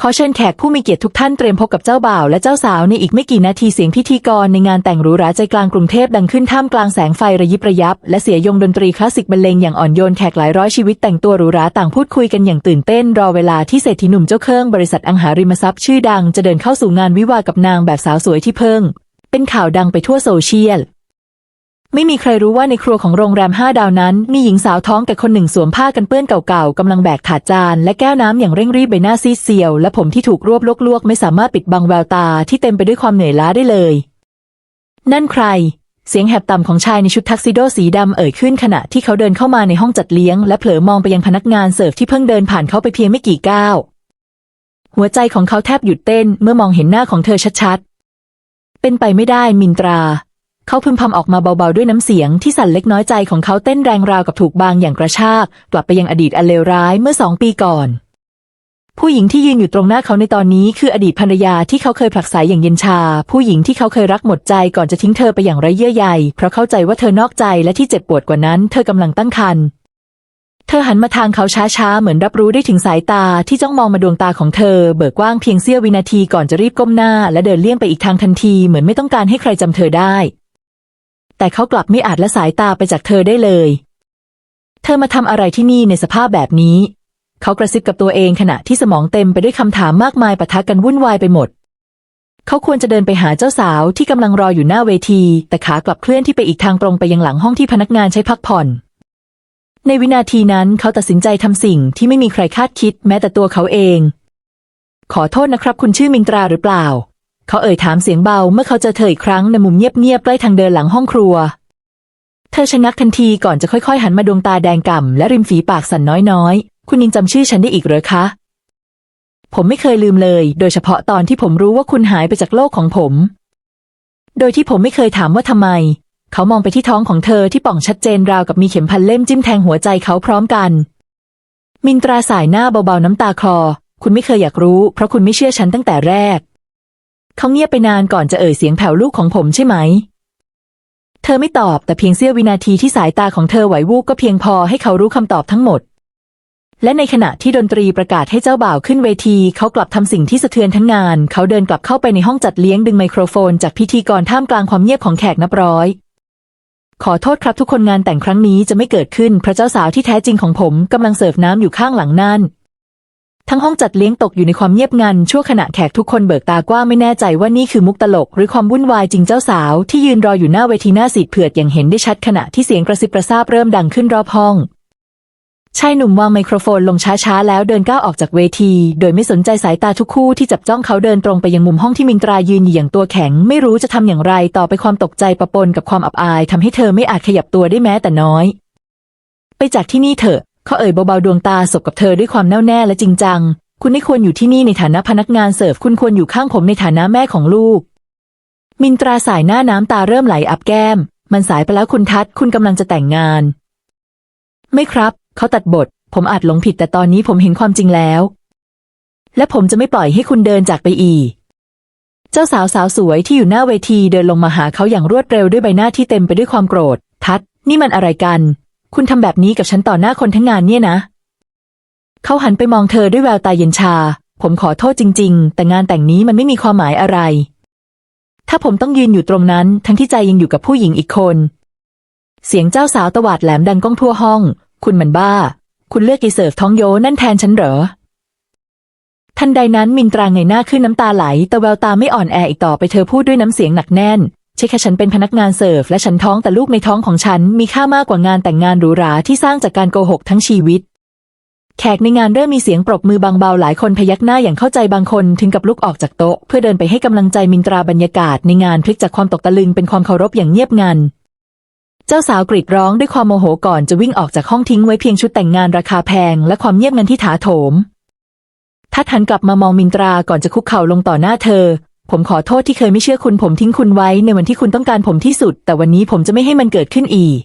ขอเชิญแขกผู้มีเกียรติทุกท่านเตรียมพบกับเจ้าบ่าวและเจ้าสาวในอีกไม่กี่นาทีเสียงพิธีกรในงานแต่งหรูหราใจกลางกรุงเทพดังขึ้นท่ามกลางแสงไฟระยิบระยับ และเสียงยงดนตรีคลาสสิกบรรเลงอย่างอ่อนโยนแขกหลายร้อยชีวิตแต่งตัวหรูหราต่างพูดคุยกันอย่างตื่นเต้น รอเวลาที่เศรษฐีหนุ่มเจ้าเครื่องบริษัทอังหาริมทรัพย์ชื่อดังจะเดินเข้าสู่งานวิวากับนางแบบสาวสวยที่เพิ่ง เป็นข่าวดังไปทั่วโซเชียล ไม่มีใครรู้ว่าในครัวของโรงแรมห้าดาวนั้น มีหญิงสาวท้องแต่คนหนึ่งสวมผ้ากันเปื้อนเก่าๆกำลังแบกถาดจาน และแก้วน้ำอย่างเร่งรีบใบหน้าซีดเซียว และผมที่ถูกรวบลวกๆ ไม่สามารถปิดบังแววตาที่เต็มไปด้วยความเหนื่อยล้าได้เลย นั่นใคร เสียงแหบต่ำของชายในชุดทักซิโดสีดำเอ่ยขึ้นขณะที่เขาเดินเข้ามาในห้องจัดเลี้ยง และเผลอมองไปยังพนักงานเสิร์ฟที่เพิ่งเดินผ่านเขาไปเพียงไม่กี่ก้าวหัวใจของเขาแทบหยุดเต้นเมื่อมองเห็นหน้าของเธอชัดๆเป็นไปไม่ได้มินตรา เขาพึมพำออกมาเบาๆด้วยน้ำเสียงที่สั่นเล็กน้อยใจของเขาเต้นแรงราวกับถูกบางอย่างกระชาก กลับไปยังอดีตอันเลวร้ายเมื่อสองปีก่อน ผู้หญิงที่ยืนอยู่ตรงหน้าเขาในตอนนี้คืออดีตภรรยาที่เขาเคยผลักไสอย่างเย็นชา ผู้หญิงที่เขาเคยรักหมดใจก่อนจะทิ้งเธอไปอย่างไร้เยื่อใยเพราะเข้าใจว่าเธอนอกใจและที่เจ็บปวดกว่านั้น เธอกำลังตั้งครรภ์เธอหันมาทางเขาช้าๆ เหมือนรับรู้ได้ถึงสายตาที่จ้องมองมาดวงตาของเธอ เบิกกว้างเพียงเสี้ยววินาทีก่อนจะรีบก้มหน้า และเดินเลี่ยงไปอีกทางทันทีเหมือนไม่ต้องการให้ใครจำเธอได้ แต่เขากลับไม่อาจละสายตาไปจากเธอได้เลย เธอมาทำอะไรที่นี่ในสภาพแบบนี้ เขากระซิบกับตัวเองขณะที่สมองเต็มไปด้วยคำถามมากมายปะทะกันวุ่นวายไปหมด เขาควรจะเดินไปหาเจ้าสาวที่กำลังรออยู่หน้าเวที แต่ขากลับเคลื่อนที่ไปอีกทางตรงไปยังหลังห้องที่พนักงานใช้พักผ่อนในวินาทีนั้นเขาตัดสินใจทำสิ่งที่ไม่มีใครคาดคิดแม้แต่ตัวเขาเอง ขอโทษนะครับคุณชื่อมินตราหรือเปล่า เขาเอ่ยถามเสียงเบาเมื่อเขาเจอเธออีกครั้งในมุมเงียบๆใกล้ทางเดินหลังห้องครัว เธอชะงักทันทีก่อนจะค่อยๆ หันมาดวงตาแดงก่ำและริมฝีปากสั่นน้อยๆ คุณยังจำชื่อฉันได้อีกเหรอคะ ผมไม่เคยลืมเลย โดยเฉพาะตอนที่ผมรู้ว่าคุณหายไปจากโลกของผม โดยที่ผมไม่เคยถามว่าทำไม เขามองไปที่ท้องของเธอที่ป่องชัดเจนราวกับมีเข็มพันเล่มจิ้มแทงหัวใจเขาพร้อมกัน มินตราสายหน้าเบาๆน้ำตาคลอ คุณไม่เคยอยากรู้ เพราะคุณไม่เชื่อฉันตั้งแต่แรก เขาเงียบไปนานก่อนจะเอ่ยเสียงแผ่วลูกของผมใช่ไหม เธอไม่ตอบแต่เพียงเสี้ยววินาทีที่สายตาของเธอไหววูบก็เพียงพอให้เขารู้คำตอบทั้งหมด และในขณะที่ดนตรีประกาศให้เจ้าบ่าวขึ้นเวที เขากลับทำสิ่งที่สะเทือนทั้งงาน เขาเดินกลับเข้าไปในห้องจัดเลี้ยงดึงไมโครโฟน จากพิธีกรท่ามกลางความเงียบของแขกนับร้อยขอโทษครับทุกคนงานแต่งครั้งนี้จะไม่เกิดขึ้นเพราะเจ้าสาวที่แท้จริงของผมกำลังเสิร์ฟน้ำอยู่ข้างหลังนั่น ทั้งห้องจัดเลี้ยงตกอยู่ในความเงียบงัน ชั่วขณะแขกทุกคนเบิกตากว้างไม่แน่ใจว่านี่คือมุกตลก หรือความวุ่นวายจริงเจ้าสาวที่ยืนรออยู่หน้าเวทีหน้าสีดเผือดอย่างเห็นได้ชัดขณะที่เสียงกระซิบกระซาบเริ่มดังขึ้นรอบห้องชายหนุ่มวางไมโครโฟนลงช้าๆ แล้วเดินก้าวออกจากเวที โดยไม่สนใจสายตาทุกคู่ที่จับจ้องเขาเดินตรงไปยังมุมห้องที่มินตรายืนอยู่อย่างตัวแข็ง ไม่รู้จะทำอย่างไรต่อไปความตกใจปะปนกับความอับอายทำให้เธอไม่อาจขยับตัวได้แม้แต่น้อย ไปจากที่นี่เถอะ เขาเอ่ยเบาๆดวงตาสบกับเธอด้วยความแน่วแน่และจริงจัง คุณไม่ควรอยู่ที่นี่ในฐานะพนักงานเสิร์ฟ คุณควรอยู่ข้างผมในฐานะแม่ของลูก มินตราสายหน้าน้ำตาเริ่มไหลอับแก้ม มันสายไปแล้วคุณทัศคุณกำลังจะแต่งงาน ไม่ครับ เขาตัดบท ผมอาจหลงผิดแต่ตอนนี้ผมเห็นความจริงแล้ว และผมจะไม่ปล่อยให้คุณเดินจากไปอีกเจ้าสาวสาวสวยที่อยู่หน้าเวทีเดินลงมาหาเขาอย่างรวดเร็วด้วยใบหน้าที่เต็มไปด้วยความโกรธ ทัศนี่มันอะไรกัน คุณทำแบบนี้กับฉันต่อหน้าคนทั้งงานเนี่ยนะ เขาหันไปมองเธอด้วยแววตาเย็นชา ผมขอโทษจริง ๆ แต่งานแต่งนี้มันไม่มีความหมายอะไร ถ้าผมต้องยืนอยู่ตรงนั้น ทั้งที่ใจยังอยู่กับผู้หญิงอีกคน เสียงเจ้าสาวตวาดแหลมดังก้องทั่วห้อง คุณมันบ้า คุณเลือกกีเสิร์ฟท้องโยนั่นแทนฉันเหรอ ทันใดนั้นมินตราเงยหน้าขึ้นน้ำตาไหล แต่แววตาไม่อ่อนแออีกต่อไปเธอพูดด้วยน้ำเสียงหนักแน่น ใช่แค่ฉันเป็นพนักงานเสิร์ฟและฉันท้องแต่ลูกในท้องของฉันมีค่ามากกว่างานแต่งงานหรูหราที่สร้างจากการโกหกทั้งชีวิต แขกในงานเริ่มมีเสียงปรบมือบางเบาหลายคนพยักหน้าอย่างเข้าใจบางคนถึงกับลุกออกจากโต๊ะ เพื่อเดินไปให้กำลังใจมินตราบรรยากาศในงานพลิกจากความตกตะลึงเป็นความเคารพอย่างเงียบงันเจ้าสาวกรีดร้องด้วยความโมโหก่อนจะวิ่งออกจากห้องทิ้งไว้เพียงชุดแต่งงานราคาแพง และความเงียบงันที่ถาโถมทัดหันกลับมามองมินตราก่อนจะคุกเข่าลงต่อหน้าเธอ ผมขอโทษที่เคยไม่เชื่อคุณผมทิ้งคุณไว้ในวันที่คุณต้องการผมที่สุด แต่วันนี้ผมจะไม่ให้มันเกิดขึ้นอีก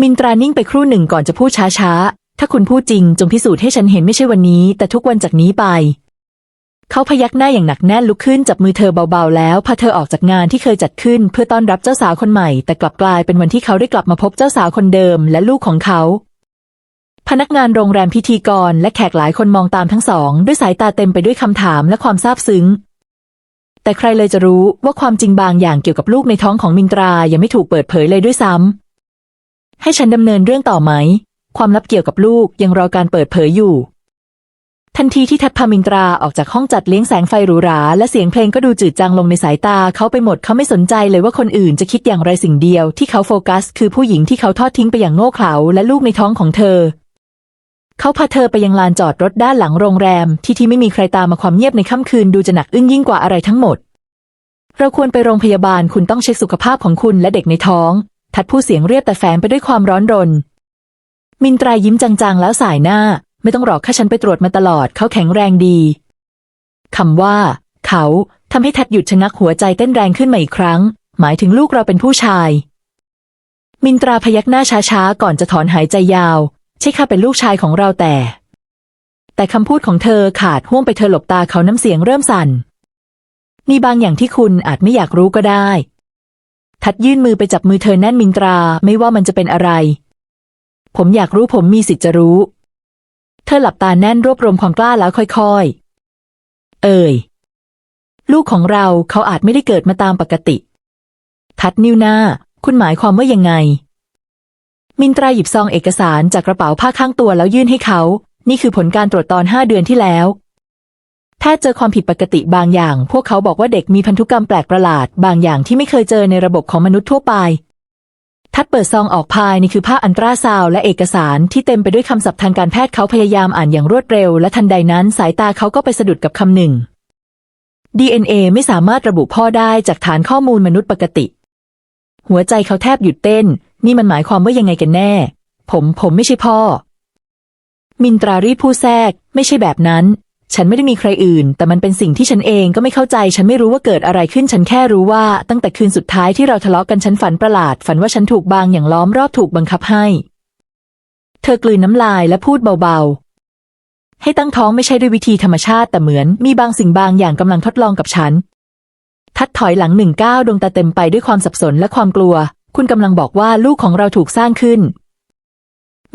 มินตรานิ่งไปครู่หนึ่งก่อนจะพูดช้าๆ ถ้าคุณพูดจริงจงพิสูจน์ให้ฉันเห็นไม่ใช่วันนี้ แต่ทุกวันจากนี้ไป เขาพยักหน้าอย่างหนักแน่นลุกขึ้นจับมือเธอเบาๆ แล้วพาเธอออกจากงานที่เคยจัดขึ้น เพื่อต้อนรับเจ้าสาวคนใหม่ แต่กลับกลายเป็นวันที่เขาได้กลับมาพบเจ้าสาวคนเดิม และลูกของเขาพนักงานโรงแรมพิธีกรและแขกหลายคนมองตามทั้งสอง ด้วยสายตาเต็มไปด้วยคำถามและความซาบซึ้ง แต่ใครเลยจะรู้ว่าความจริงบางอย่างเกี่ยวกับลูกในท้องของมินตรายังไม่ถูกเปิดเผยเลยด้วยซ้ำให้ฉันดำเนินเรื่องต่อไหม ความลับเกี่ยวกับลูกยังรอการเปิดเผยอยู่ ทันทีที่ทัดพามินตราออกจากห้องจัดเลี้ยงแสงไฟหรูหราและเสียงเพลงก็ดูจืดจางลงในสายตาเขาไปหมดเขาไม่สนใจเลยว่าคนอื่นจะคิดอย่างไรสิ่งเดียวที่เขาโฟกัส คือผู้หญิงที่เขาทอดทิ้งไปอย่างโง่เขลาและลูกในท้องของเธอ เขาพาเธอไปยังลานจอดรถด้านหลังโรงแรม ที่ที่ไม่มีใครตามมาความเงียบในค่ำคืนดูจะหนักอึ้งยิ่งกว่าอะไรทั้งหมด เราควรไปโรงพยาบาลคุณต้องเช็คสุขภาพของคุณและเด็กในท้อง ทัดผู้เสียงเรียบแต่แฝงไปด้วยความร้อนรน มินตรายิ้มจางๆ แล้วสายหน้า ไม่ต้องหรอกข้าฉันไปตรวจมาตลอดเขาแข็งแรงดีคำว่า เขาทำให้ทัดหยุดชะงักหัวใจเต้นแรงขึ้นมาอีกครั้ง หมายถึงลูกเราเป็นผู้ชาย มินตราพยักหน้าช้าๆ ก่อนจะถอนหายใจยาว ใช่ข้าเป็นลูกชายของเราแต่ แต่คำพูดของเธอขาดห่วงไปเธอหลบตาเขาน้ำเสียงเริ่มสั่น มีบางอย่างที่คุณอาจไม่อยากรู้ก็ได้ ทัดยื่นมือไปจับมือเธอแน่นมินตราไม่ว่ามันจะเป็นอะไร ผมอยากรู้ผมมีสิทธิ์จะรู้ เธอหลับตาแน่นรวบรวมความกล้าแล้วค่อยๆ เอ่ยลูกของเราเขาอาจไม่ได้เกิดมาตามปกติ ทัดนิ้วหน้า คุณหมายความว่ายังไง มินตราหยิบซองเอกสารจากกระเป๋าผ้าข้างตัวแล้วยื่นให้เขา นี่คือผลการตรวจตอนห้าเดือนที่แล้วแพทย์เจอความผิดปกติบางอย่าง พวกเขาบอกว่าเด็กมีพันธุกรรมแปลกประหลาด บางอย่างที่ไม่เคยเจอในระบบของมนุษย์ทั่วไป ทัดเปิดซองออกภายนี่คือภาอันตราซาวและเอกสารที่เต็มไปด้วยคำศัพท์ทางการแพทย์เขาพยายามอ่านอย่างรวดเร็ว และทันใดนั้นสายตาเขาก็ไปสะดุดกับคำหนึ่ง DNA ไม่สามารถระบุพ่อได้จากฐานข้อมูลมนุษย์ปกติ หัวใจเขาแทบหยุดเต้นนี่มันหมายความว่ายังไงกันแน่ ผมผมไม่ใช่พ่อ มินตรารีบพูดแทรก ไม่ใช่แบบนั้น ฉันไม่ได้มีใครอื่น แต่มันเป็นสิ่งที่ฉันเองก็ไม่เข้าใจ ฉันไม่รู้ว่าเกิดอะไรขึ้น ฉันแค่รู้ว่า ตั้งแต่คืนสุดท้ายที่เราทะเลาะกันฉันฝันประหลาด ฝันว่าฉันถูกบางอย่างล้อมรอบถูกบังคับให้ เธอกลืนน้ำลายและพูดเบาๆ ให้ตั้งท้องไม่ใช่ด้วยวิธีธรรมชาติแต่เหมือน มีบางสิ่งบางอย่างกำลังทดลองกับฉันทัดถอยหลังหนึ่งก้าวดวงตาเต็มไปด้วยความสับสนและความกลัว คุณกำลังบอกว่าลูกของเราถูกสร้างขึ้น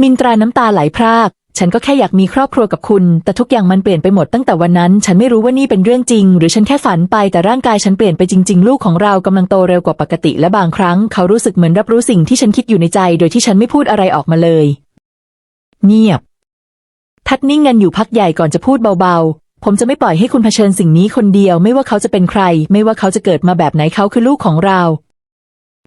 มินตราน้ำตาไหลพราก ฉันก็แค่อยากมีครอบครัวกับคุณ แต่ทุกอย่างมันเปลี่ยนไปหมดตั้งแต่วันนั้น ฉันไม่รู้ว่านี่เป็นเรื่องจริง หรือฉันแค่ฝันไปแต่ร่างกายฉันเปลี่ยนไปจริง ๆ ลูกของเรากำลังโตเร็วกว่าปกติ และบางครั้งเขารู้สึกเหมือนรับรู้สิ่งที่ฉันคิดอยู่ในใจ โดยที่ฉันไม่พูดอะไรออกมาเลย เงียบ ทัดนิ่งงันอยู่พักใหญ่ก่อนจะพูดเบาๆ ผมจะไม่ปล่อยให้คุณเผชิญสิ่งนี้คนเดียว ไม่ว่าเขาจะเป็นใคร ไม่ว่าเขาจะเกิดมาแบบไหนเขาคือลูกของเรา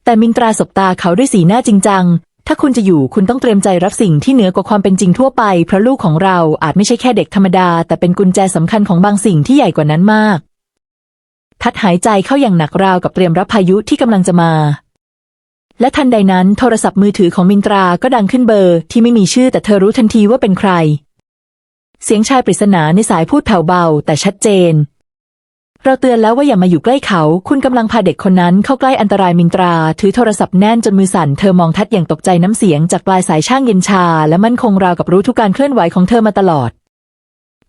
แต่มินตราสบตาเขาด้วยสีหน้าจริงจัง ถ้าคุณจะอยู่คุณต้องเตรียมใจรับสิ่งที่เหนือกว่าความเป็นจริงทั่วไป เพราะลูกของเราอาจไม่ใช่แค่เด็กธรรมดา แต่เป็นกุญแจสำคัญของบางสิ่งที่ใหญ่กว่านั้นมาก ทัดหายใจเข้าอย่างหนักราวกับเตรียมรับพายุที่กำลังจะมา และทันใดนั้นโทรศัพท์มือถือของมินตราก็ดังขึ้นเบอร์ที่ไม่มีชื่อแต่เธอรู้ทันทีว่าเป็นใคร เสียงชายปริศนาในสายพูดแผ่วเบาแต่ชัดเจน เราเตือนแล้วว่าอย่ามาอยู่ใกล้เขา คุณกำลังพาเด็กคนนั้นเข้าใกล้อันตรายมินตรา ถือโทรศัพท์แน่นจนมือสั่น เธอมองทัดอย่างตกใจน้ำเสียงจากปลายสายช่างเย็นชา และมั่นคงราวกับรู้ทุกการเคลื่อนไหวของเธอมาตลอด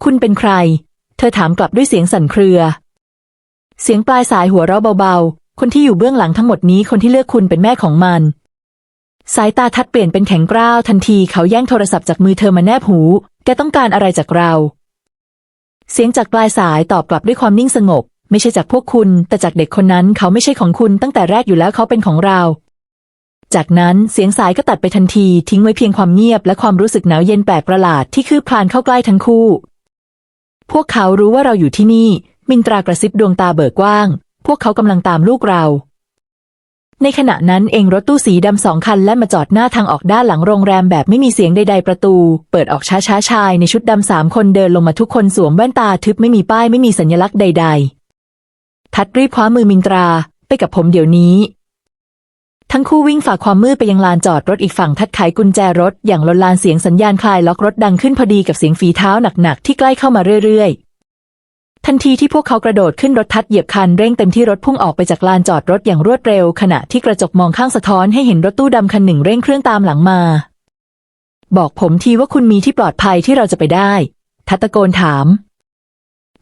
คุณเป็นใคร เธอถามกลับด้วยเสียงสั่นเครือ เสียงปลายสายหัวเราะเบาๆ คนที่อยู่เบื้องหลังทั้งหมดนี้คนที่เลือกคุณเป็นแม่ของมัน สายตาทัดเปลี่ยนเป็นแข็งกร้าวทันทีเขาแย่งโทรศัพท์จากมือเธอมาแนบหู แกต้องการอะไรจากเรา เสียงจากปลายสายตอบกลับด้วยความนิ่งสงบ ไม่ใช่จากพวกคุณ แต่จากเด็กคนนั้นเขาไม่ใช่ของคุณตั้งแต่แรกอยู่แล้วเขาเป็นของเรา จากนั้นเสียงสายก็ตัดไปทันทีทิ้งไว้เพียงความเงียบและความรู้สึกหนาวเย็นแปลกประหลาดที่คืบคลานเข้าใกล้ทั้งคู่ พวกเขารู้ว่าเราอยู่ที่นี่ มินตรากระซิบดวงตาเบิกกว้าง พวกเขากำลังตามลูกเรา ในขณะนั้นเองรถตู้สีดำสองคันและมาจอดหน้าทางออกด้านหลังโรงแรมแบบไม่มีเสียงใด ๆ ประตู เปิดออกช้าๆชายในชุดดำสามคนเดินลงมาทุกคนสวมแว่นตาทึบไม่มีป้ายไม่มีสัญลักษณ์ใด ๆ ทัดรีบคว้ามือมินตราไปกับผมเดี๋ยวนี้ ทั้งคู่วิ่งฝ่าความมืดไปยังลานจอดรถอีกฝั่งทัดไขกุญแจรถอย่างลนลานเสียงสัญญาณคลายล็อกรถดังขึ้นพอดีกับเสียงฝีเท้าหนักๆที่ใกล้เข้ามาเรื่อยๆ ทันทีที่พวกเขากระโดดขึ้นรถทัดเหยียบคันเร่งเต็มที่รถพุ่งออกไปจากลานจอดรถอย่างรวดเร็ว ขณะที่กระจกมองข้างสะท้อนให้เห็นรถตู้ดำคันหนึ่งเร่งเครื่องตามหลังมา บอกผมทีว่าคุณมีที่ปลอดภัยที่เราจะไปได้ ทัตะโกนถาม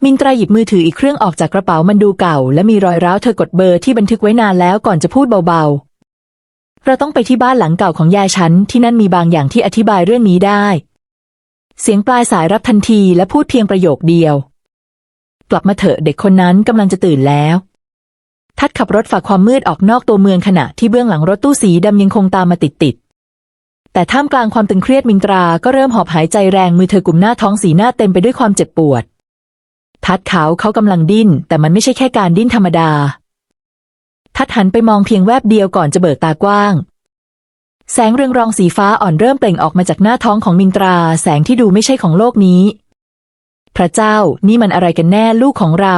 มินตราหยิบมือถืออีกเครื่องออกจากกระเป๋ามันดูเก่า และมีรอยร้าวเธอกดเบอร์ที่บันทึกไว้นานแล้วก่อนจะพูดเบาๆ เราต้องไปที่บ้านหลังเก่าของยายฉันที่นั่นมีบางอย่างที่อธิบายเรื่องนี้ได้ เสียงปลายสายรับทันทีและพูดเพียงประโยคเดียว กลับมาเถอะเด็กคนนั้นกำลังจะตื่นแล้ว ทัดขับรถฝ่าความมืดออกนอกตัวเมืองขณะที่เบื้องหลังรถตู้สีดำยังคงตามมาติดติดแต่ท่ามกลางความตึงเครียดมินตราก็เริ่มหอบหายใจแรงมือเธอกลุ่มหน้าท้องสีหน้าเต็มไปด้วยความเจ็บปวด ทัดเขาเขากำลังดิ้น แต่มันไม่ใช่แค่การดิ้นธรรมดา ทัดหันไปมองเพียงแวบเดียวก่อนจะเบิกตากว้าง แสงเรืองรองสีฟ้าอ่อนเริ่มเปล่งออกมาจากหน้าท้องของมินตรา แสงที่ดูไม่ใช่ของโลกนี้ พระเจ้านี่มันอะไรกันแน่ลูกของเรา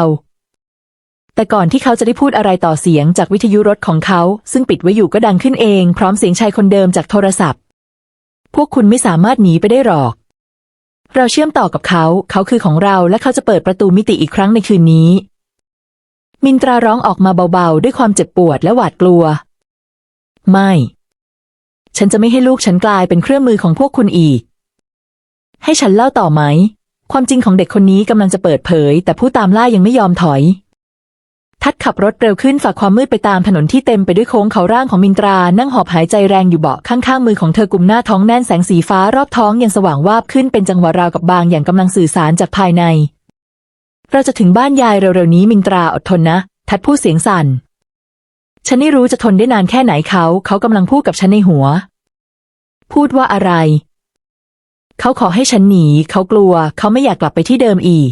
แต่ก่อนที่เขาจะได้พูดอะไรต่อเสียงจากวิทยุรถของเขา ซึ่งปิดไว้อยู่ก็ดังขึ้นเอง พร้อมเสียงชายคนเดิมจากโทรศัพท์ พวกคุณไม่สามารถหนีไปได้หรอก เราเชื่อมต่อกับเขา เขาคือของเราและเขาจะเปิดประตูมิติอีกครั้งในคืนนี้ มินตราร้องออกมาเบาๆ ด้วยความเจ็บปวดและหวาดกลัว ไม่ ฉันจะไม่ให้ลูกฉันกลายเป็นเครื่องมือของพวกคุณอีก ให้ฉันเล่าต่อไหม ความจริงของเด็กคนนี้กำลังจะเปิดเผย แต่ผู้ตามล่ายังไม่ยอมถอย ทัดขับรถเร็วขึ้นฝ่าความมืดไปตามถนนที่เต็มไปด้วยโค้งเขาร่างของมินตรา นั่งหอบหายใจแรงอยู่เบาะข้างๆมือของเธอกุมหน้าท้องแน่นแสงสีฟ้ารอบท้องยังสว่างวาบขึ้นเป็นจังหวะราวกับบางอย่างกำลังสื่อสารจากภายใน เราจะถึงบ้านยายเร็วๆนี้มินตราอดทนนะ ทัดพูดเสียงสั่นฉันไม่รู้จะทนได้นานแค่ไหนเขา เขากำลังพูดกับฉันในหัว พูดว่าอะไร เขาขอให้ฉันหนี เขากลัว เขาไม่อยากกลับไปที่เดิมอีก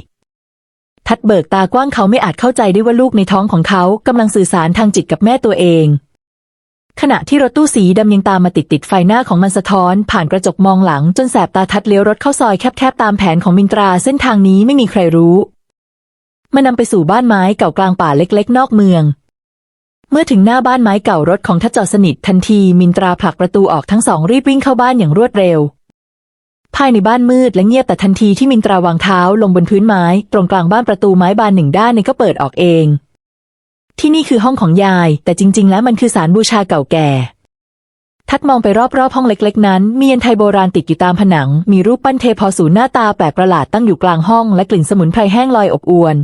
ทัดเบิกตากว้างเขาไม่อาจเข้าใจได้ว่าลูกในท้องของเขากำลังสื่อสารทางจิตกับแม่ตัวเอง ขณะที่รถตู้สีดำยังตามมาติดติดไฟหน้าของมันสะท้อน ผ่านกระจกมองหลังจนแสบตาทัดเลี้ยวรถเข้าซอยแคบๆตามแผนของมินตราเส้นทางนี้ไม่มีใครรู้มันนำไปสู่บ้านไม้เก่ากลางป่าเล็กๆ นอกเมือง เมื่อถึงหน้าบ้านไม้เก่ารถของทัดจอดสนิททันทีมินตราผลักประตูออกทั้งสองรีบวิ่งเข้าบ้านอย่างรวดเร็ว ภายในบ้านมืดและเงียบแต่ทันทีที่มินตราวางเท้าลงบนพื้นไม้ ตรงกลางบ้านประตูไม้บานหนึ่งด้านเนี่ยก็เปิดออกเอง ที่นี่คือห้องของยาย แต่จริง ๆ แล้วมันคือศาลบูชาเก่าแก่ ทัดมองไปรอบๆห้องเล็กๆ นั้น มียันไทยโบราณติดอยู่ตามผนัง มีรูปปั้นเทพอสูรหน้าตาแปลกประหลาดตั้งอยู่กลางห้องและกลิ่นสมุนไพรแห้งลอยอบอวน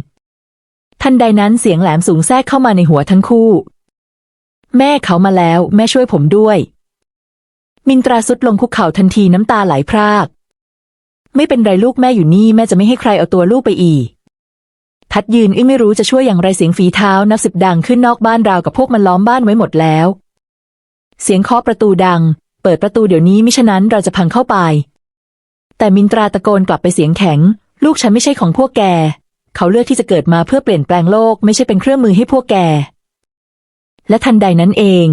ทันใดนั้นเสียงแหลมสูงแทรกเข้ามาในหัวทั้งคู่ แม่เขามาแล้ว แม่ช่วยผมด้วย มินตราสุดลงคุกเข่าทันทีน้ำตาไหลพราก ไม่เป็นไรลูกแม่อยู่นี่แม่จะไม่ให้ใครเอาตัวลูกไปอีก ทัดยืนอึ้งไม่รู้จะช่วยอย่างไรเสียงฝีเท้านับสิบดังขึ้นนอกบ้านราวกับพวกมันล้อมบ้านไว้หมดแล้ว เสียงเคาะประตูดัง เปิดประตูเดี๋ยวนี้มิฉะนั้นเราจะพังเข้าไป แต่มินตราตะโกนกลับไปเสียงแข็ง ลูกฉันไม่ใช่ของพวกแก เขาเลือกที่จะเกิดมาเพื่อเปลี่ยนแปลงโลกไม่ใช่เป็นเครื่องมือให้พวกแกและทันใดนั้นเอง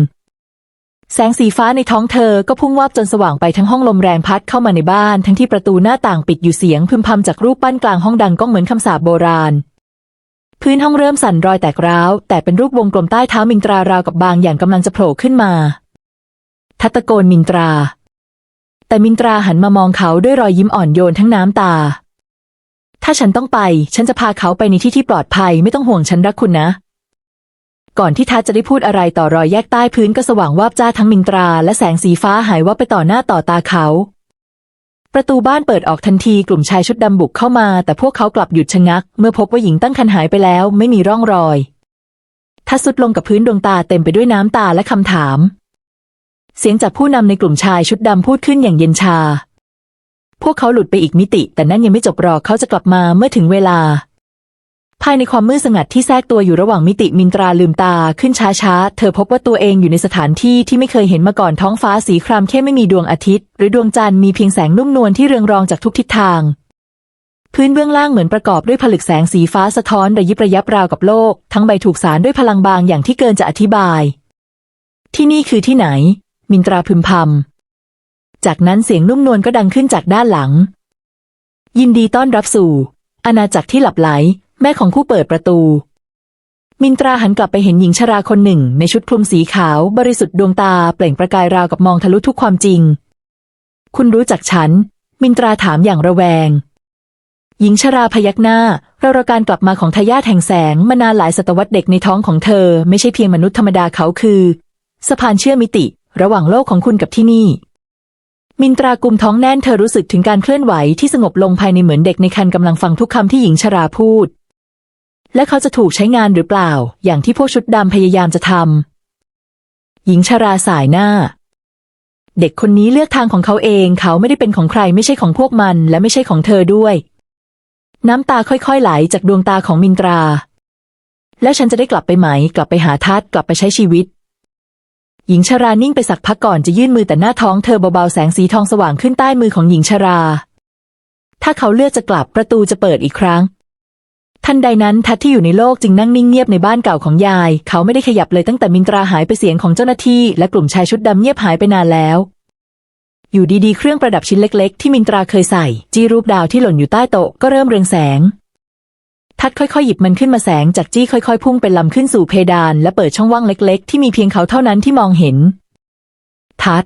แสงสีฟ้าในท้องเธอก็พุ่งวาบจนสว่างไปทั้งห้องลมแรงพัดเข้ามาในบ้าน ทั้งที่ประตูหน้าต่างปิดอยู่เสียงพึมพำจากรูปปั้นกลางห้องดังก้องเหมือนคำสาปโบราณ พื้นห้องเริ่มสั่นรอยแตกร้าว แต่เป็นรูปวงกลมใต้เท้ามินตราราวกับบางอย่างกำลังจะโผล่ขึ้นมา ทัตตะโกนมินตรา แต่มินตราหันมามองเขาด้วยรอยยิ้มอ่อนโยนทั้งน้ำตา ถ้าฉันต้องไป ฉันจะพาเขาไปในที่ที่ปลอดภัยไม่ต้องห่วงฉันรักคุณนะ ก่อนที่ทัศจะได้พูดอะไรต่อรอยแยกใต้พื้นก็สว่างวาบจ้าทั้งมินตรา และแสงสีฟ้าหายวับไปต่อหน้าต่อตาเขา ประตูบ้านเปิดออกทันทีกลุ่มชายชุดดำบุกเข้ามา แต่พวกเขากลับหยุดชะงัก เมื่อพบว่าหญิงตั้งครรภ์หายไปแล้ว ไม่มีร่องรอยทัศสุดลงกับพื้นดวงตาเต็มไปด้วยน้ำตาและคำถาม เสียงจากผู้นำในกลุ่มชายชุดดำพูดขึ้นอย่างเย็นชา พวกเขาหลุดไปอีกมิติ แต่นั่นยังไม่จบรอเขาจะกลับมาเมื่อถึงเวลา ภายในความมืดสงัดที่แทรกตัวอยู่ระหว่างมิติมินตราลืมตาขึ้นช้าๆ เธอพบว่าตัวเองอยู่ในสถานที่ที่ไม่เคยเห็นมาก่อนท้องฟ้าสีครามเข้มไม่มีดวงอาทิตย์ หรือดวงจันทร์มีเพียงแสงนุ่มนวลที่เรืองรองจากทุกทิศทาง พื้นเบื้องล่างเหมือนประกอบด้วยผลึกแสงสีฟ้าสะท้อนระยิบระยับราวกับโลก ทั้งใบถูกสารด้วยพลังบางอย่างที่เกินจะอธิบาย ที่นี่คือที่ไหน มินตราพึมพำจากนั้นเสียงนุ่มนวลก็ดังขึ้นจากด้านหลัง ยินดีต้อนรับสู่ อาณาจักรที่หลับไหล แม่ของผู้เปิดประตู มินตราหันกลับไปเห็นหญิงชราคนหนึ่ง ในชุดคลุมสีขาวบริสุทธิ์ดวงตาเปล่งประกายราวกับมองทะลุทุกความจริง คุณรู้จักฉัน มินตราถามอย่างระแวง หญิงชราพยักหน้าเรารอการกลับมาของทายาทแห่งแสงมานานหลายศตวรรษเด็กในท้องของเธอ ไม่ใช่เพียงมนุษย์ธรรมดาเขาคือสะพานเชื่อมมิติ ระหว่างโลกของคุณกับที่นี่มินตรากุมท้องแน่นเธอรู้สึกถึงการเคลื่อนไหวที่สงบลงภายในเหมือนเด็กในคันกำลังฟังทุกคำที่หญิงชราพูด และเขาจะถูกใช้งานหรือเปล่า อย่างที่พวกชุดดำพยายามจะทำหญิงชราสายหน้า เด็กคนนี้เลือกทางของเขาเอง เขาไม่ได้เป็นของใครไม่ใช่ของพวกมัน และไม่ใช่ของเธอด้วย น้ำตาค่อยๆไหลจากดวงตาของมินตรา แล้วฉันจะได้กลับไปไหม กลับไปหาทัศกลับไปใช้ชีวิตหญิงชรานิ่งไปสักพักก่อนจะยื่นมือแต่หน้าท้องเธอเบาๆแสงสีทองสว่างขึ้นใต้มือของหญิงชรา ถ้าเขาเลือกจะกลับประตูจะเปิดอีกครั้ง ทันใดนั้นทัดที่อยู่ในโลกจึงนั่งนิ่งเงียบในบ้านเก่าของยาย เขาไม่ได้ขยับเลยตั้งแต่มินตราหายไปเสียงของเจ้าหน้าที่และกลุ่มชายชุดดำเงียบหายไปนานแล้ว อยู่ดีๆ เครื่องประดับชิ้นเล็กๆ ที่มินตราเคยใส่ จี้รูปดาวที่หล่นอยู่ใต้โต๊ะก็เริ่มเรืองแสง ทัดค่อยๆ หยิบมันขึ้นมาแสงจากจี้ค่อยๆ พุ่งเป็นลำขึ้นสู่เพดาน และเปิดช่องว่างเล็ก ๆ ที่มีเพียงเขาเท่านั้นที่มองเห็น ทัด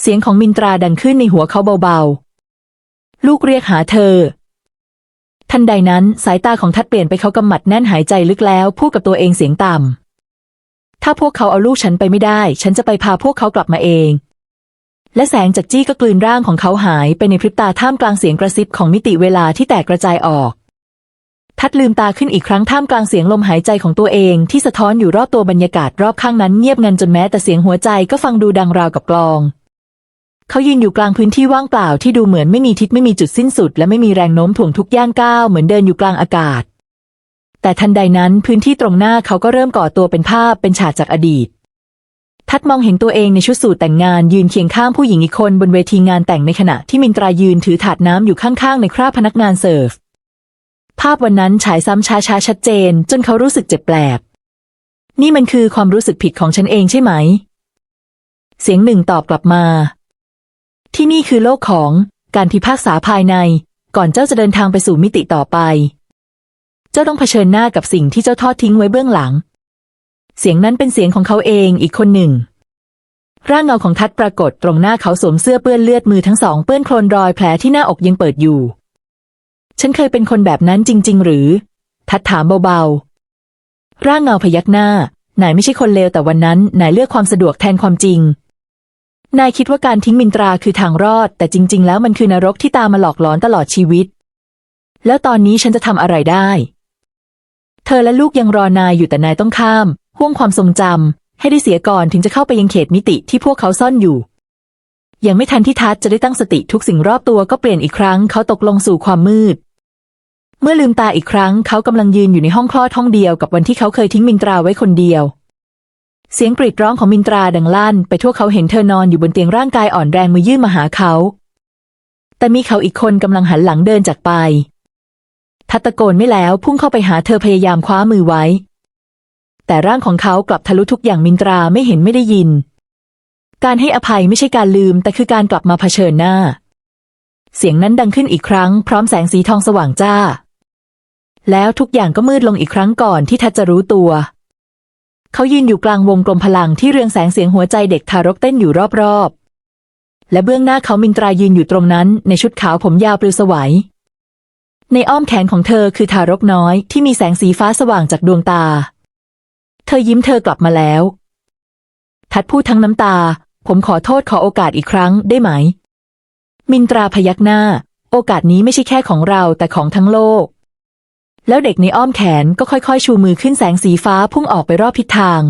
เสียงของมินตราดังขึ้นในหัวเขาเบาๆ ลูกเรียกหาเธอ ทันใดนั้นสายตาของทัดเปลี่ยนไปเขากำหมัดแน่นหายใจลึกแล้ว พูดกับตัวเองเสียงต่ำ ถ้าพวกเขาเอาลูกฉันไปไม่ได้ ฉันจะไปพาพวกเขากลับมาเอง และแสงจากจี้ก็กลืนร่างของเขาหายไปในพริบตาท่ามกลางเสียงกระซิบของมิติเวลาที่แตกกระจายออก ทัดลืมตาขึ้นอีกครั้งท่ามกลางเสียงลมหายใจของตัวเองที่สะท้อนอยู่รอบตัวบรรยากาศรอบข้างนั้นเงียบงันจนแม้แต่เสียงหัวใจก็ฟังดูดังราวกับกลอง เขายืนอยู่กลางพื้นที่ว่างเปล่าที่ดูเหมือนไม่มีทิศไม่มีจุดสิ้นสุด และไม่มีแรงโน้มถ่วงทุกย่างก้าวเหมือนเดินอยู่กลางอากาศ แต่ทันใดนั้นพื้นที่ตรงหน้าเขาก็เริ่มก่อตัวเป็นภาพเป็นฉากจากอดีต ทัดมองเห็นตัวเองในชุดสูทแต่งงานยืนเคียงข้างผู้หญิงอีกคนบนเวทีงานแต่งในขณะที่มินตรายืนถือถาดน้ำอยู่ข้างๆ ในคราบพนักงานเสิร์ฟ ภาพวันนั้นฉายซ้ำช้าๆชัดเจน จนเขารู้สึกเจ็บแปลบ นี่มันคือความรู้สึกผิดของฉันเองใช่ไหม เสียงหนึ่งตอบกลับมา ที่นี่คือโลกของการพิพากษาภายใน ก่อนเจ้าจะเดินทางไปสู่มิติต่อไป เจ้าต้องเผชิญหน้ากับสิ่งที่เจ้าทอดทิ้งไว้เบื้องหลัง เสียงนั้นเป็นเสียงของเขาเองอีกคนหนึ่ง ร่างเงาของทัดปรากฏตรงหน้าเขาสวมเสื้อเปื้อนเลือดมือทั้งสองเปื้อนโคลนรอยแผลที่หน้าอกยังเปิดอยู่ ฉันเคยเป็นคนแบบนั้นจริง ๆ หรือ ทัดถามเบาๆ ร่างเงาพยักหน้านายไม่ใช่คนเลวแต่วันนั้นนายเลือกความสะดวกแทนความจริง นายคิดว่าการทิ้งมินตราคือทางรอด แต่จริง ๆ แล้วมันคือนรกที่ตามมาหลอกหลอนตลอดชีวิต แล้วตอนนี้ฉันจะทำอะไรได้ เธอและลูกยังรอนายอยู่แต่นายต้องข้าม ห่วงความทรงจำให้ได้เสียก่อนถึงจะเข้าไปยังเขตมิติที่พวกเขาซ่อนอยู่ ยังไม่ทันที่ทัศจะได้ตั้งสติทุกสิ่งรอบตัวก็เปลี่ยนอีกครั้งเขาตกลงสู่ความมืด เมื่อลืมตาอีกครั้งเขากำลังยืนอยู่ในห้องคลอดห้องเดียวกับวันที่เขาเคยทิ้งมินตราไว้คนเดียว เสียงกรีดร้องของมินตราดังลั่น ไปทั่วเขาเห็นเธอนอนอยู่บนเตียงร่างกายอ่อนแรงมือยื่นมาหาเขา แต่มีเขาอีกคนกำลังหันหลังเดินจากไปทัตตะโกนไม่แล้วพุ่งเข้าไปหาเธอพยายามคว้ามือไว้ แต่ร่างของเขากลับทะลุทุกอย่างมินตราไม่เห็นไม่ได้ยิน การให้อภัยไม่ใช่การลืม แต่คือการกลับมาเผชิญหน้า เสียงนั้นดังขึ้นอีกครั้งพร้อมแสงสีทองสว่างจ้า แล้วทุกอย่างก็มืดลงอีกครั้งก่อนที่ทัดจะรู้ตัว เขายืนอยู่กลางวงกลมพลังที่เรืองแสงเสียงหัวใจเด็กทารกเต้นอยู่รอบๆ และเบื้องหน้าเขามินตรายืนอยู่ตรงนั้น ในชุดขาวผมยาวปลิวสวยในอ้อมแขนของเธอคือทารกน้อยที่มีแสงสีฟ้าสว่างจากดวงตา เธอยิ้มเธอกลับมาแล้ว ทัดพูดทั้งน้ำตา ผมขอโทษขอโอกาสอีกครั้งได้ไหม มินตราพยักหน้า โอกาสนี้ไม่ใช่แค่ของเราแต่ของทั้งโลก แล้วเด็กในอ้อมแขนก็ค่อยๆ ชูมือขึ้นแสงสีฟ้าพุ่งออกไปรอบทิศทาง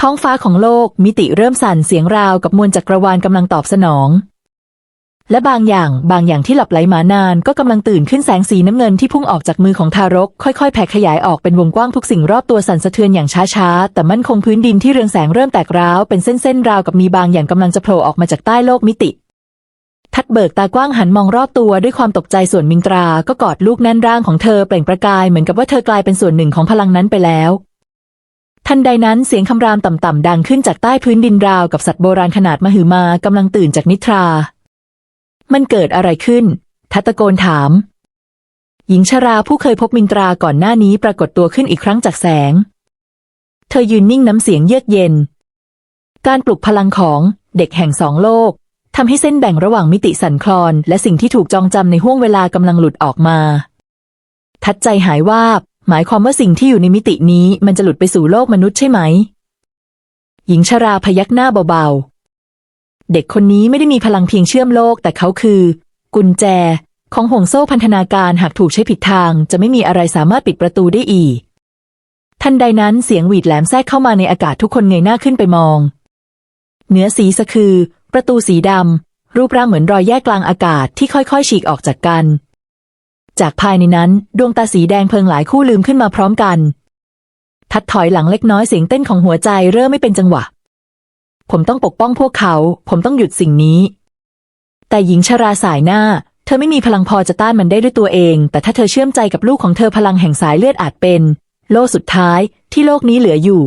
ท้องฟ้าของโลกมิติเริ่มสั่นเสียงราวกับมวลจักรวาลกำลังตอบสนอง และบางอย่างบางอย่างที่หลับไหลมานานก็กำลังตื่นขึ้นแสงสีน้ำเงินที่พุ่งออกจากมือของทารก ค่อยๆ แผ่ขยายออกเป็นวงกว้างทุกสิ่งรอบตัวสั่นสะเทือนอย่างช้าๆ แต่มั่นคงพื้นดินที่เรืองแสงเริ่มแตกร้าวเป็นเส้นๆราวกับมีบางอย่างกำลังจะโผล่ออกมาจากใต้โลกมิติ ทัดเบิกตากว้างหันมองรอบตัวด้วยความตกใจส่วนมินตรา ก็กอดลูกแน่นร่างของเธอเปล่งประกายเหมือนกับว่าเธอกลายเป็นส่วนหนึ่งของพลังนั้นไปแล้ว ทันใดนั้นเสียงคำรามต่ำๆดังขึ้นจากใต้พื้นดินราวกับสัตว์โบราณขนาดมหึมากำลังตื่นจากนิทรา มันเกิดอะไรขึ้น ทัตโกนถาม หญิงชราผู้เคยพบมินตราก่อนหน้านี้ปรากฏตัวขึ้นอีกครั้งจากแสง เธอยืนนิ่งน้ำเสียงเยือกเย็น การปลุกพลังของเด็กแห่งสองโลก ทำให้เส้นแบ่งระหว่างมิติสั่นคลอน และสิ่งที่ถูกจองจำในห้วงเวลากำลังหลุดออกมา ทัดใจหายวาบ หมายความว่าสิ่งที่อยู่ในมิตินี้มันจะหลุดไปสู่โลกมนุษย์ใช่ไหม หญิงชราพยักหน้าเบาๆ เด็กคนนี้ไม่ได้มีพลังเพียงเชื่อมโลก แต่เขาคือ กุญแจ ของห่วงโซ่พันธนาการหากถูกใช้ผิดทาง จะไม่มีอะไรสามารถปิดประตูได้อีกทันใดนั้นเสียงหวีดแหลมแทรกเข้ามาในอากาศทุกคนเงยหน้าขึ้นไปมอง เหนือสีสะคือ ประตูสีดำ รูปร่างเหมือนรอยแยกกลางอากาศที่ค่อยๆ ฉีกออกจากกัน จากภายในนั้น ดวงตาสีแดงเพลิงหลายคู่ลืมขึ้นมาพร้อมกัน ทัดถอยหลังเล็กน้อยเสียงเต้นของหัวใจเริ่มไม่เป็นจังหวะ ผมต้องปกป้องพวกเขา ผมต้องหยุดสิ่งนี้ แต่หญิงชราสายหน้า เธอไม่มีพลังพอจะต้านมันได้ด้วยตัวเอง แต่ถ้าเธอเชื่อมใจกับลูกของเธอพลังแห่งสายเลือดอาจเป็น โล่สุดท้ายที่โลกนี้เหลืออยู่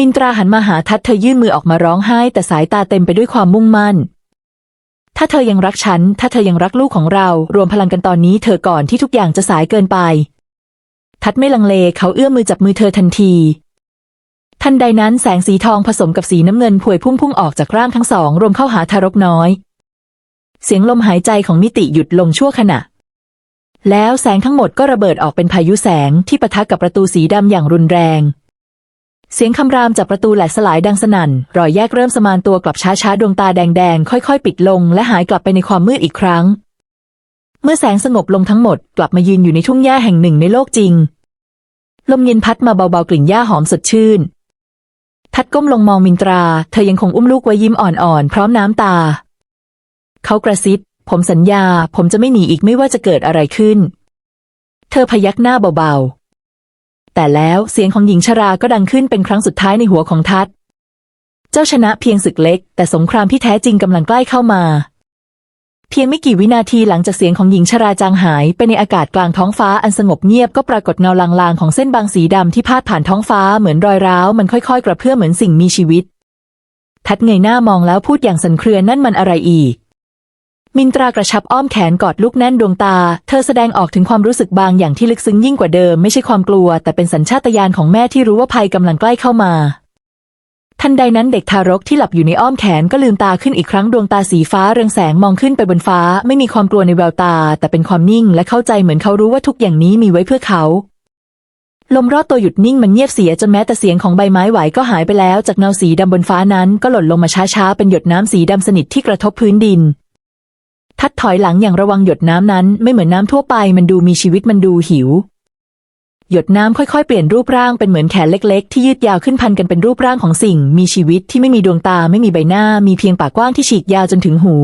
มินตราหันมาหาทัดเธอยื่นมือออกมาร้องไห้ แต่สายตาเต็มไปด้วยความมุ่งมั่น ถ้าเธอยังรักฉัน ถ้าเธอยังรักลูกของเรา รวมพลังกันตอนนี้เธอก่อนที่ทุกอย่างจะสายเกินไป ทัดไม่ลังเลเขาเอื้อมมือจับมือเธอทันที ทันใดนั้นแสงสีทองผสมกับสีน้ำเงินพวยพุ่งพุ่งออกจากร่างทั้งสอง รวมเข้าหาทารกน้อย เสียงลมหายใจของมิติหยุดลงชั่วขณะแล้วแสงทั้งหมดก็ระเบิดออกเป็นพายุแสงที่ปะทะกับประตูสีดำอย่างรุนแรง เสียงคำรามจากประตูแหลกสลายดังสนั่น รอยแยกเริ่มสมานตัวกลับช้าๆ ดวงตาแดงๆ ค่อยๆ ปิดลง และหายกลับไปในความมืดอีกครั้ง เมื่อแสงสงบลงทั้งหมด กลับมายืนอยู่ในทุ่งหญ้าแห่งหนึ่งในโลกจริง ลมเย็นพัดมาเบาๆ กลิ่นหญ้าหอมสดชื่น ทัดก้มลงมองมินตรา เธอยังคงอุ้มลูกไว้ยิ้มอ่อนๆ พร้อมน้ำตา เขากระซิบ ผมสัญญา ผมจะไม่หนีอีกไม่ว่าจะเกิดอะไรขึ้น เธอพยักหน้าเบาๆ แต่แล้วเสียงของหญิงชราก็ดังขึ้นเป็นครั้งสุดท้ายในหัวของทัดเจ้าชนะเพียงศึกเล็ก แต่สงครามที่แท้จริงกำลังใกล้เข้ามา เพียงไม่กี่วินาทีหลังจากเสียงของหญิงชราจางหายไปในอากาศกลางท้องฟ้าอันสงบเงียบก็ปรากฏเงาลางๆของเส้นบางสีดำที่พาดผ่านท้องฟ้าเหมือนรอยร้าวมันค่อยๆ กระเพื่อมเหมือนสิ่งมีชีวิต ทัดเงยหน้ามองแล้วพูดอย่างสันเครือนั่นมันอะไรอีก มินตรากระชับอ้อมแขนกอดลูกแน่นดวงตา เธอแสดงออกถึงความรู้สึกบางอย่างที่ลึกซึ้งยิ่งกว่าเดิมไม่ใช่ความกลัว แต่เป็นสัญชาตญาณของแม่ที่รู้ว่าภัยกำลังใกล้เข้ามา ทันใดนั้นเด็กทารกที่หลับอยู่ในอ้อมแขนก็ลืมตาขึ้นอีกครั้งดวงตาสีฟ้าเรืองแสงมองขึ้นไปบนฟ้า ไม่มีความกลัวในแววตา แต่เป็นความนิ่งและเข้าใจเหมือนเขารู้ว่าทุกอย่างนี้มีไว้เพื่อเขาลมรอบตัวหยุดนิ่งมันเงียบเสียจนแม้แต่เสียงของใบไม้ไหวก็หายไปแล้ว จากเงาสีดำบนฟ้านั้นก็หล่นลงมาช้าๆ เป็นหยดน้ำสีดำสนิทที่กระทบพื้นดิน ทัดถอยหลังอย่างระวังหยดน้ำนั้นไม่เหมือนน้ำทั่วไปมันดูมีชีวิตมันดูหิว หยดน้ำค่อยๆ เปลี่ยนรูปร่างเป็นเหมือนแขนเล็กๆ ที่ยืดยาวขึ้นพันกันเป็นรูปร่างของสิ่ง มีชีวิตที่ไม่มีดวงตาไม่มีใบหน้า มีเพียงปากกว้างที่ฉีกยาวจนถึงหู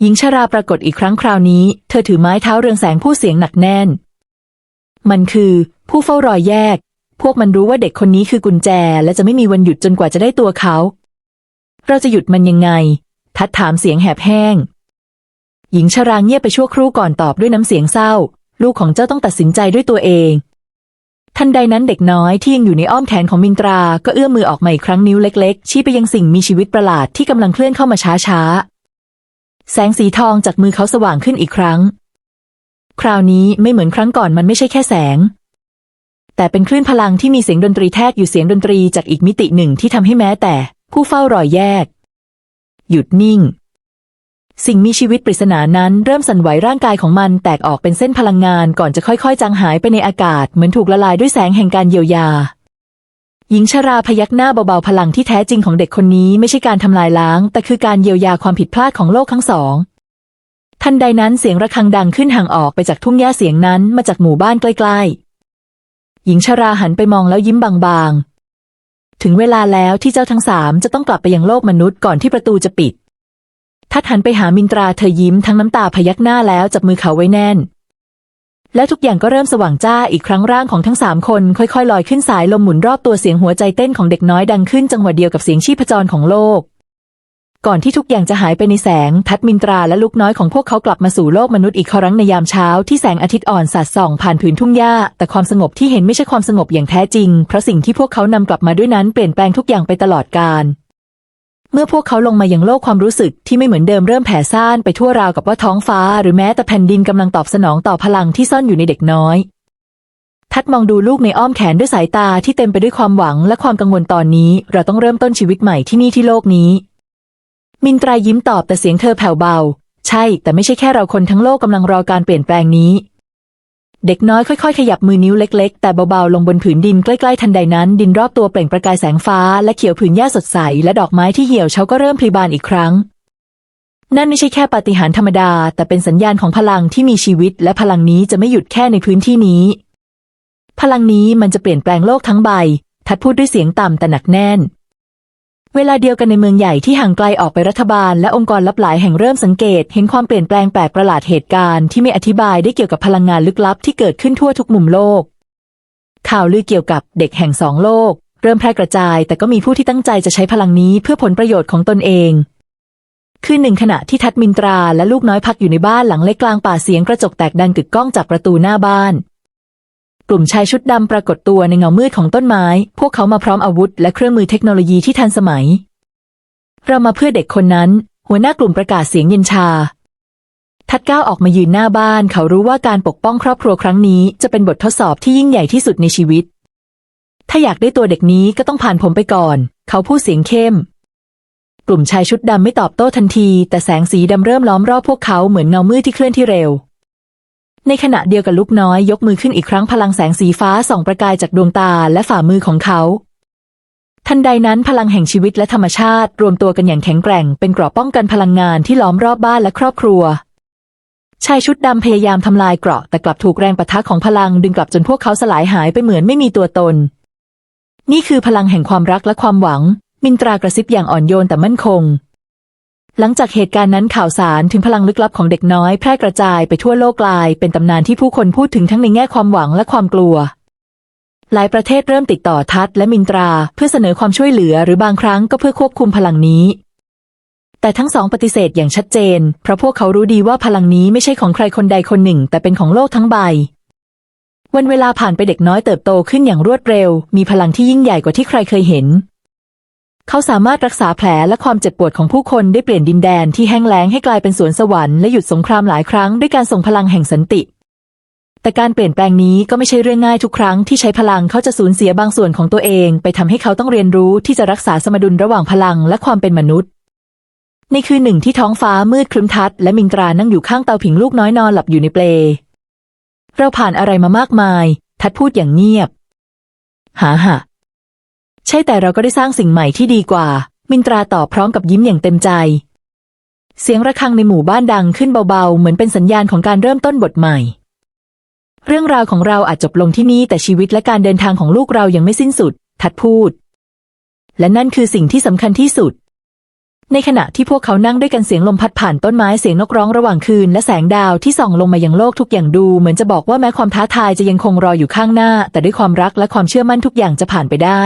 หญิงชราปรากฏอีกครั้งคราวนี้ เธอถือไม้เท้าเรืองแสงผู้เสียงหนักแน่น มันคือ ผู้เฝ้ารอยแยก พวกมันรู้ว่าเด็กคนนี้คือกุญแจ และจะไม่มีวันหยุดจนกว่าจะได้ตัวเขา เราจะหยุดมันยังไง ทัดถามเสียงแหบแห้ง หญิงชราเงียบไปชั่วครู่ก่อนตอบด้วยน้ำเสียงเศร้า ลูกของเจ้าต้องตัดสินใจด้วยตัวเอง ทันใดนั้นเด็กน้อยที่ยังอยู่ในอ้อมแขนของมินตราก็เอื้อมมือออกมาอีกครั้งนิ้วเล็กๆ ชี้ไปยังสิ่งมีชีวิตประหลาดที่กำลังเคลื่อนเข้ามาช้าๆ แสงสีทองจากมือเขาสว่างขึ้นอีกครั้ง คราวนี้ไม่เหมือนครั้งก่อนมันไม่ใช่แค่แสง แต่เป็นคลื่นพลังที่มีเสียงดนตรีแทรกอยู่เสียงดนตรีจากอีกมิติหนึ่งที่ทำให้แม้แต่ ผู้เฝ้ารอยแยก หยุดนิ่ง สิ่งมีชีวิตปริศนานั้นเริ่มสั่นไหวร่างกายของมันแตกออกเป็นเส้นพลังงานก่อนจะค่อยๆ จางหายไปในอากาศเหมือนถูกละลายด้วยแสงแห่งการเยียวยา หญิงชราพยักหน้าเบาๆพลังที่แท้จริงของเด็กคนนี้ไม่ใช่การทำลายล้าง แต่คือการเยียวยาความผิดพลาดของโลกทั้งสองทันใดนั้นเสียงระฆังดังขึ้นห่างออกไปจากทุ่งหญ้าเสียงนั้นมาจากหมู่บ้านใกล้ๆ หญิงชราหันไปมองแล้วยิ้มบางๆ ถึงเวลาแล้วที่เจ้าทั้งสามจะต้องกลับไปยังโลกมนุษย์ก่อนที่ประตูจะปิด ทัดหันไปหามินตราเธอยิ้มทั้งน้ำตาพยักหน้าแล้วจับมือเขาไว้แน่น แล้วทุกอย่างก็เริ่มสว่างจ้าอีกครั้งร่างของทั้งสามคนค่อยๆลอยขึ้นสายลมหมุนรอบตัวเสียงหัวใจเต้นของเด็กน้อยดังขึ้นจังหวะเดียวกับเสียงชีพจรของโลก ก่อนที่ทุกอย่างจะหายไปในแสง ทัดมินตราและลูกน้อยของพวกเขากลับมาสู่โลกมนุษย์อีกครั้งในยามเช้าที่แสงอาทิตย์อ่อนสาดส่องผ่านผืนทุ่งหญ้า แต่ความสงบที่เห็นไม่ใช่ความสงบอย่างแท้จริง เพราะสิ่งที่พวกเขานำกลับมาด้วยนั้นเปลี่ยนแปลงทุกอย่างไปตลอดกาล มื่อพวกเขาลงมายังโลกความรู้สึกที่ไม่เหมือนเดิมเริ่มแผ่ซ่านไปทั่วราวกับว่าท้องฟ้า หรือแม้แต่แผ่นดินกำลังตอบสนองต่อพลังที่ซ่อนอยู่ในเด็กน้อย ทัดมองดูลูกในอ้อมแขนด้วยสายตาที่เต็มไปด้วยความหวังและความกังวลตอนนี้ เราต้องเริ่มต้นชีวิตใหม่ที่นี่ที่โลกนี้ มินตรายิ้มตอบแต่เสียงเธอแผ่วเบา ใช่ แต่ไม่ใช่แค่เราคนทั้งโลกกำลังรอการเปลี่ยนแปลงนี้ เด็กน้อยค่อยๆ ขยับมือนิ้วเล็กๆ แต่เบาๆ ลงบนผืนดินใกล้ๆ ทันใดนั้น ดินรอบตัวเปล่งประกายแสงฟ้า และเขียวผืนหญ้าสดใส และดอกไม้ที่เหี่ยวเฉาก็เริ่มพลีบานอีกครั้ง นั่นไม่ใช่แค่ปาฏิหาริย์ธรรมดา แต่เป็นสัญญาณของพลังที่มีชีวิต และพลังนี้จะไม่หยุดแค่ในพื้นที่นี้ พลังนี้มันจะเปลี่ยนแปลงโลกทั้งใบ ทัดพูดด้วยเสียงต่ำแต่หนักแน่น เวลาเดียวกันในเมืองใหญ่ที่ห่างไกลออกไปรัฐบาลและองค์กรลับหลายแห่งเริ่มสังเกต เห็นความเปลี่ยนแปลงแปลกประหลาดเหตุการณ์ที่ไม่อธิบายได้เกี่ยวกับพลังงานลึกลับที่เกิดขึ้นทั่วทุกมุมโลก ข่าวลือเกี่ยวกับเด็กแห่งสองโลก เริ่มแพร่กระจาย แต่ก็มีผู้ที่ตั้งใจจะใช้พลังนี้เพื่อผลประโยชน์ของตนเองคือหนึ่งขณะที่ทัดมินตราและลูกน้อยพักอยู่ในบ้านหลังเล็กกลางป่าเสียงกระจกแตกดังกึกก้องจากประตูหน้าบ้าน กลุ่มชายชุดดำปรากฏตัวในเงามืดของต้นไม้ พวกเขามาพร้อมอาวุธและเครื่องมือเทคโนโลยีที่ทันสมัย เรามาเพื่อเด็กคนนั้น หัวหน้ากลุ่มประกาศเสียงเย็นชา ทัดก้าวออกมายืนหน้าบ้าน เขารู้ว่าการปกป้องครอบครัวครั้งนี้จะเป็นบททดสอบที่ยิ่งใหญ่ที่สุดในชีวิต ถ้าอยากได้ตัวเด็กนี้ก็ต้องผ่านผมไปก่อน เขาพูดเสียงเข้ม กลุ่มชายชุดดำไม่ตอบโต้ทันที แต่แสงสีดำเริ่มล้อมรอบพวกเขาเหมือนเงามืดที่เคลื่อนที่เร็ว ในขณะเดียวกับลูกน้อยยกมือขึ้นอีกครั้งพลังแสงสีฟ้าส่องประกายจากดวงตาและฝ่ามือของเขา ทันใดนั้นพลังแห่งชีวิตและธรรมชาติ รวมตัวกันอย่างแข็งแกร่ง เป็นเกราะป้องกันพลังงานที่ล้อมรอบบ้านและครอบครัวชายชุดดำพยายามทำลายเกราะแต่กลับถูกแรงปะทะของพลังดึงกลับจนพวกเขาสลายหายไปเหมือนไม่มีตัวตน นี่คือพลังแห่งความรักและความหวัง มินตรากระซิบอย่างอ่อนโยนแต่มั่นคง หลังจากเหตุการณ์นั้นข่าวสารถึงพลังลึกลับของเด็กน้อยแพร่กระจายไปทั่วโลกกลาย เป็นตำนานที่ผู้คนพูดถึงทั้งในแง่ความหวังและความกลัว หลายประเทศเริ่มติดต่อทัดและมินตรา เพื่อเสนอความช่วยเหลือหรือบางครั้งก็เพื่อควบคุมพลังนี้ แต่ทั้งสองปฏิเสธอย่างชัดเจน เพราะพวกเขารู้ดีว่าพลังนี้ไม่ใช่ของใครคนใดคนหนึ่ง แต่เป็นของโลกทั้งใบ วันเวลาผ่านไปเด็กน้อยเติบโตขึ้นอย่างรวดเร็ว มีพลังที่ยิ่งใหญ่กว่าที่ใครเคยเห็น เขาสามารถรักษาแผลและความเจ็บปวดของผู้คนได้เปลี่ยนดินแดนที่แห้งแล้งให้กลายเป็นสวนสวรรค์และหยุดสงครามหลายครั้งด้วยการส่งพลังแห่งสันติ แต่การเปลี่ยนแปลงนี้ก็ไม่ใช่เรื่องง่ายทุกครั้งที่ใช้พลังเขาจะสูญเสียบางส่วนของตัวเอง ไปทำให้เขาต้องเรียนรู้ที่จะรักษาสมดุลระหว่างพลังและความเป็นมนุษย์ ในคืนหนึ่งที่ท้องฟ้ามืดครึ้มทัด และมินตรานั่งอยู่ข้างเตาผิงลูกน้อยนอนหลับอยู่ในเปลเราผ่านอะไรมามากมาย ทัดพูดอย่างเงียบหาหะ ใช่แต่เราก็ได้สร้างสิ่งใหม่ที่ดีกว่า มินตราตอบพร้อมกับยิ้มอย่างเต็มใจ เสียงระฆังในหมู่บ้านดังขึ้นเบาๆ เหมือนเป็นสัญญาณของการเริ่มต้นบทใหม่ เรื่องราวของเราอาจจบลงที่นี่แต่ชีวิตและการเดินทางของลูกเรายังไม่สิ้นสุด ทัดพูด และนั่นคือสิ่งที่สำคัญที่สุด ในขณะที่พวกเขานั่งด้วยกันเสียงลมพัดผ่านต้นไม้เสียงนกร้องระหว่างคืนและแสงดาวที่ส่องลงมายังโลกทุกอย่างดูเหมือนจะบอกว่าแม้ความท้าทายจะยังคงรออยู่ข้างหน้า แต่ด้วยความรักและความเชื่อมั่นทุกอย่างจะผ่านไปได้